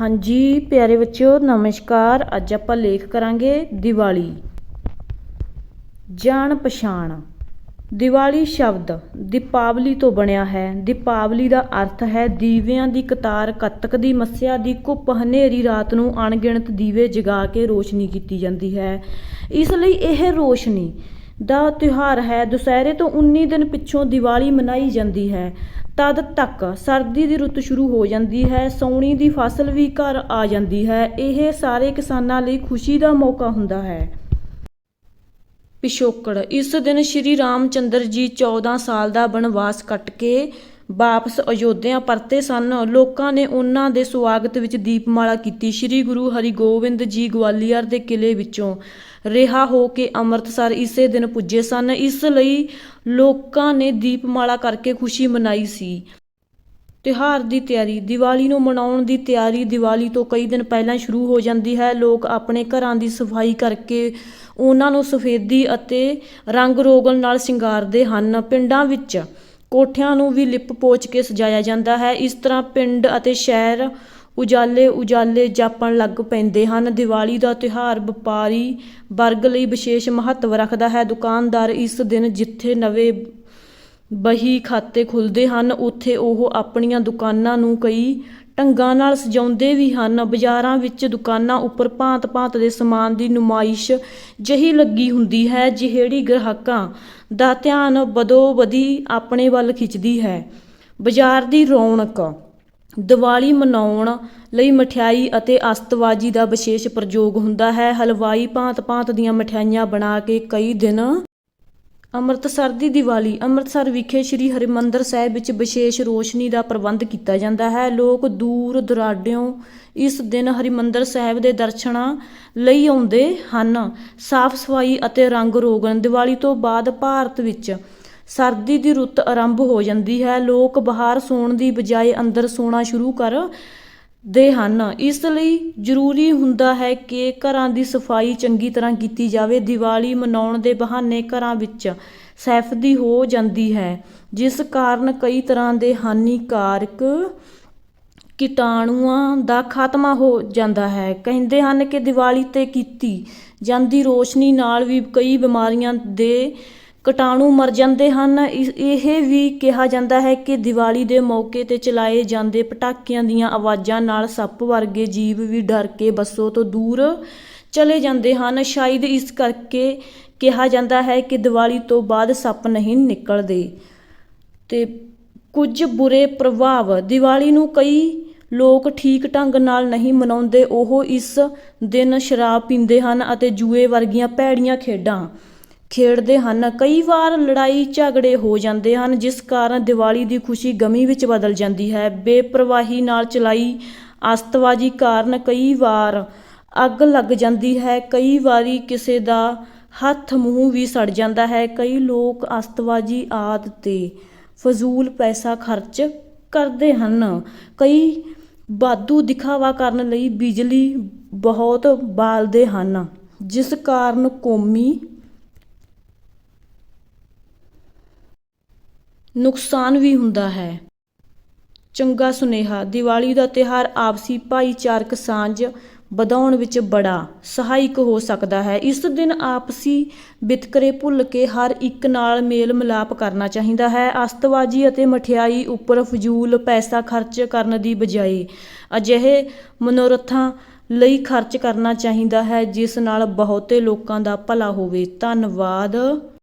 ਹਾਂਜੀ, ਪਿਆਰੇ ਬੱਚਿਓ, ਨਮਸਕਾਰ। ਅੱਜ ਆਪਾਂ ਲੇਖ ਕਰਾਂਗੇ ਦੀਵਾਲੀ। ਜਾਣ ਪਛਾਣ। ਦੀਵਾਲੀ ਸ਼ਬਦ ਦੀਪਾਵਲੀ ਤੋਂ ਬਣਿਆ ਹੈ। ਦੀਪਾਵਲੀ ਦਾ ਅਰਥ ਹੈ ਦੀਵਿਆਂ ਦੀ ਕਤਾਰ ਕੱਤਕ ਦੀ ਮੱਸਿਆ ਦੀ ਘੁੱਪ ਹਨੇਰੀ ਰਾਤ ਨੂੰ ਅਣਗਿਣਤ ਦੀਵੇ ਜਗਾ ਕੇ ਰੋਸ਼ਨੀ ਕੀਤੀ ਜਾਂਦੀ ਹੈ। ਇਸ ਲਈ ਇਹ ਰੋਸ਼ਨੀ ਦਾ ਤਿਉਹਾਰ ਹੈ। ਦੁਸਹਿਰੇ ਤੋਂ 19 ਦਿਨ ਪਿੱਛੋਂ ਦੀਵਾਲੀ ਮਨਾਈ ਜਾਂਦੀ ਹੈ। ਤਦ ਤੱਕ ਸਰਦੀ ਦੀ ਰੁੱਤ ਸ਼ੁਰੂ ਹੋ ਜਾਂਦੀ ਹੈ, ਸੌਣੀ ਦੀ ਫਸਲ ਵੀ ਘਰ ਆ ਜਾਂਦੀ ਹੈ। ਇਹ ਸਾਰੇ ਕਿਸਾਨਾਂ ਲਈ ਖੁਸ਼ੀ ਦਾ ਮੌਕਾ ਹੁੰਦਾ ਹੈ। ਪਿਛੋਕੜ ਇਸ ਦਿਨ ਸ਼੍ਰੀ ਰਾਮ ਚੰਦਰ ਜੀ 14 ਸਾਲ ਦਾ ਬਨਵਾਸ ਕੱਟ ਕੇ ਵਾਪਸ ਅਯੋਧਿਆ ਪਰਤੇ ਸਨ। ਲੋਕਾਂ ਨੇ ਉਹਨਾਂ ਦੇ ਸਵਾਗਤ ਵਿੱਚ ਦੀਪਮਾਲਾ ਕੀਤੀ। ਸ਼੍ਰੀ ਗੁਰੂ ਹਰਿਗੋਬਿੰਦ ਜੀ ਗਵਾਲੀਅਰ ਦੇ ਕਿਲੇ ਵਿੱਚੋਂ ਰਿਹਾ ਹੋ ਕੇ ਅੰਮ੍ਰਿਤਸਰ ਇਸੇ ਦਿਨ ਪੁੱਜੇ ਸਨ। ਇਸ ਲਈ ਲੋਕਾਂ ਨੇ ਦੀਪਮਾਲਾ ਕਰਕੇ ਖੁਸ਼ੀ ਮਨਾਈ ਸੀ। ਤਿਉਹਾਰ ਦੀ ਤਿਆਰੀ। ਦੀਵਾਲੀ ਨੂੰ ਮਨਾਉਣ ਦੀ ਤਿਆਰੀ ਦੀਵਾਲੀ ਤੋਂ ਕਈ ਦਿਨ ਪਹਿਲਾਂ ਸ਼ੁਰੂ ਹੋ ਜਾਂਦੀ ਹੈ। ਲੋਕ ਆਪਣੇ ਘਰਾਂ ਦੀ ਸਫ਼ਾਈ ਕਰਕੇ ਉਹਨਾਂ ਨੂੰ ਸਫੇਦੀ ਅਤੇ ਰੰਗ ਰੋਗਨ ਨਾਲ ਸ਼ਿੰਗਾਰਦੇ ਹਨ। ਪਿੰਡਾਂ ਵਿੱਚ ਕੋਠਿਆਂ ਨੂੰ ਵੀ ਲਿਪ ਪੋਚ ਕੇ ਸਜਾਇਆ ਜਾਂਦਾ ਹੈ। ਇਸ ਤਰ੍ਹਾਂ ਪਿੰਡ ਅਤੇ ਸ਼ਹਿਰ ਉਜਾਲੇ ਉਜਾਲੇ ਜਾਪਣ ਲੱਗ ਪੈਂਦੇ ਹਨ। ਦੀਵਾਲੀ ਦਾ ਤਿਉਹਾਰ ਵਪਾਰੀ ਵਰਗ ਲਈ ਵਿਸ਼ੇਸ਼ ਮਹੱਤਵ ਰੱਖਦਾ ਹੈ। ਦੁਕਾਨਦਾਰ ਇਸ ਦਿਨ ਜਿੱਥੇ ਨਵੇਂ ਬਹੀ ਖਾਤੇ ਖੁੱਲਦੇ ਹਨ, ਉੱਥੇ ਉਹ ਆਪਣੀਆਂ ਦੁਕਾਨਾਂ ਨੂੰ ਕਈ ਢੰਗਾਂ ਨਾਲ ਸਜਾਉਂਦੇ ਵੀ ਹਨ। ਬਾਜ਼ਾਰਾਂ ਵਿੱਚ ਦੁਕਾਨਾਂ ਉੱਪਰ ਭਾਂਤ-ਭਾਂਤ ਦੇ ਸਮਾਨ ਦੀ ਨੁਮਾਇਸ਼ ਜਹੀ ਲੱਗੀ ਹੁੰਦੀ ਹੈ, ਜਿਹੜੀ ਗ੍ਰਾਹਕਾਂ ਦਾ ਧਿਆਨ ਬਦੋ-ਬਦੀ ਆਪਣੇ ਵੱਲ ਖਿੱਚਦੀ ਹੈ। ਬਾਜ਼ਾਰ ਦੀ ਰੌਣਕ, ਦੀਵਾਲੀ ਮਨਾਉਣ ਲਈ ਮਠਿਆਈ ਅਤੇ ਅਸਤਬਾਜੀ ਦਾ ਵਿਸ਼ੇਸ਼ ਪ੍ਰਯੋਗ ਹੁੰਦਾ ਹੈ। ਹਲਵਾਈ ਭਾਂਤ-ਭਾਂਤ ਦੀਆਂ ਮਠਿਆਈਆਂ ਬਣਾ ਕੇ ਕਈ ਦਿਨ ਅੰਮ੍ਰਿਤਸਰ ਦੀ ਦੀਵਾਲੀ ਅੰਮ੍ਰਿਤਸਰ ਵਿਖੇ ਸ੍ਰੀ ਹਰਿਮੰਦਰ ਸਾਹਿਬ ਵਿੱਚ ਵਿਸ਼ੇਸ਼ ਰੋਸ਼ਨੀ ਦਾ ਪ੍ਰਬੰਧ ਕੀਤਾ ਜਾਂਦਾ ਹੈ। ਲੋਕ ਦੂਰ ਦੁਰਾਡਿਓਂ ਇਸ ਦਿਨ ਹਰਿਮੰਦਰ ਸਾਹਿਬ ਦੇ ਦਰਸ਼ਨਾਂ ਲਈ ਆਉਂਦੇ ਹਨ। ਸਾਫ਼ ਸਫ਼ਾਈ ਅਤੇ ਰੰਗ ਰੋਗਨ ਦੀਵਾਲੀ ਤੋਂ ਬਾਅਦ ਭਾਰਤ ਵਿੱਚ ਸਰਦੀ ਦੀ ਰੁੱਤ ਆਰੰਭ ਹੋ ਜਾਂਦੀ ਹੈ। ਲੋਕ ਬਾਹਰ ਸੌਣ ਦੀ ਬਜਾਏ ਅੰਦਰ ਸੌਣਾ ਸ਼ੁਰੂ ਕਰ ਦੇ ਹਨ। ਇਸ ਲਈ ਜ਼ਰੂਰੀ ਹੁੰਦਾ ਹੈ ਕਿ ਘਰਾਂ ਦੀ ਸਫ਼ਾਈ ਚੰਗੀ ਤਰ੍ਹਾਂ ਕੀਤੀ ਜਾਵੇ। ਦੀਵਾਲੀ ਮਨਾਉਣ ਦੇ ਬਹਾਨੇ ਘਰਾਂ ਵਿੱਚ ਸੈਫਦੀ ਹੋ ਜਾਂਦੀ ਹੈ, ਜਿਸ ਕਾਰਨ ਕਈ ਤਰ੍ਹਾਂ ਦੇ ਹਾਨੀਕਾਰਕ ਕੀਟਾਣੂਆਂ ਦਾ ਖਾਤਮਾ ਹੋ ਜਾਂਦਾ ਹੈ। ਕਹਿੰਦੇ ਹਨ ਕਿ ਦੀਵਾਲੀ ਤੇ ਕੀਤੀ ਜਾਂਦੀ ਰੋਸ਼ਨੀ ਨਾਲ ਵੀ ਕਈ ਬਿਮਾਰੀਆਂ ਦੇ ਕੀਟਾਣੂ ਮਰ ਜਾਂਦੇ ਹਨ। ਇਹ ਵੀ ਕਿਹਾ ਜਾਂਦਾ ਹੈ ਕਿ ਦੀਵਾਲੀ ਦੇ ਮੌਕੇ ਤੇ ਚਲਾਏ ਜਾਂਦੇ ਪਟਾਕਿਆਂ ਦੀਆਂ ਆਵਾਜ਼ਾਂ ਨਾਲ ਸੱਪ ਵਰਗੇ ਜੀਵ ਵੀ ਡਰ ਕੇ ਬੱਸੋ ਤੋਂ ਦੂਰ ਚਲੇ ਜਾਂਦੇ ਹਨ। ਸ਼ਾਇਦ ਇਸ ਕਰਕੇ ਕਿਹਾ ਜਾਂਦਾ ਹੈ ਕਿ ਦੀਵਾਲੀ ਤੋਂ ਬਾਅਦ ਸੱਪ ਨਹੀਂ ਨਿਕਲਦੇ। ਤੇ ਕੁਝ ਬੁਰੇ ਪ੍ਰਭਾਵ, ਦੀਵਾਲੀ ਨੂੰ ਕਈ ਲੋਕ ਠੀਕ ਢੰਗ ਨਾਲ ਨਹੀਂ ਮਨਾਉਂਦੇ, ਉਹ ਇਸ ਦਿਨ ਸ਼ਰਾਬ ਪੀਂਦੇ ਹਨ ਅਤੇ ਜੂਏ ਵਰਗੀਆਂ ਭੈੜੀਆਂ ਖੇਡਾਂ ਖੇਡਦੇ ਹਨ। ਕਈ ਵਾਰ ਲੜਾਈ ਝਗੜੇ ਹੋ ਜਾਂਦੇ ਹਨ, ਜਿਸ ਕਾਰਨ ਦੀਵਾਲੀ ਦੀ ਖੁਸ਼ੀ ਗਮੀ ਵਿੱਚ ਬਦਲ ਜਾਂਦੀ ਹੈ। ਬੇਪਰਵਾਹੀ ਨਾਲ ਚਲਾਈ ਅਸਤਬਾਜੀ ਕਾਰਨ ਕਈ ਵਾਰ ਅੱਗ ਲੱਗ ਜਾਂਦੀ ਹੈ। ਕਈ ਵਾਰੀ ਕਿਸੇ ਦਾ ਹੱਥ ਮੂੰਹ ਵੀ ਸੜ ਜਾਂਦਾ ਹੈ। ਕਈ ਲੋਕ ਅਸਤਬਾਜੀ ਆਦਿ ਤੇ ਫਜ਼ੂਲ ਪੈਸਾ ਖਰਚ ਕਰਦੇ ਹਨ। ਕਈ ਬਾਦੂ ਦਿਖਾਵਾ ਕਰਨ ਲਈ ਬਿਜਲੀ ਬਹੁਤ ਬਾਲਦੇ ਹਨ, ਜਿਸ ਕਾਰਨ ਕੌਮੀ ਨੁਕਸਾਨ ਵੀ ਹੁੰਦਾ ਹੈ। ਚੰਗਾ ਸੁਨੇਹਾ, ਦੀਵਾਲੀ ਦਾ ਤਿਉਹਾਰ ਆਪਸੀ ਭਾਈਚਾਰਕ ਸਾਂਝ ਵਧਾਉਣ ਵਿੱਚ ਬੜਾ ਸਹਾਇਕ ਹੋ ਸਕਦਾ ਹੈ। ਇਸ ਦਿਨ ਆਪਸੀ ਵਿਤਕਰੇ ਭੁੱਲ ਕੇ ਹਰ ਇੱਕ ਨਾਲ ਮੇਲ ਮਿਲਾਪ ਕਰਨਾ ਚਾਹੀਦਾ ਹੈ। ਅਸਤਬਾਜੀ ਅਤੇ ਮਠਿਆਈ ਉੱਪਰ ਫਜ਼ੂਲ ਪੈਸਾ ਖਰਚ ਕਰਨ ਦੀ ਬਜਾਏ ਅਜਿਹੇ ਮਨੋਰਥਾਂ ਲਈ ਖਰਚ ਕਰਨਾ ਚਾਹੀਦਾ ਹੈ, ਜਿਸ ਨਾਲ ਬਹੁਤੇ ਲੋਕਾਂ ਦਾ ਭਲਾ ਹੋਵੇ। ਧੰਨਵਾਦ।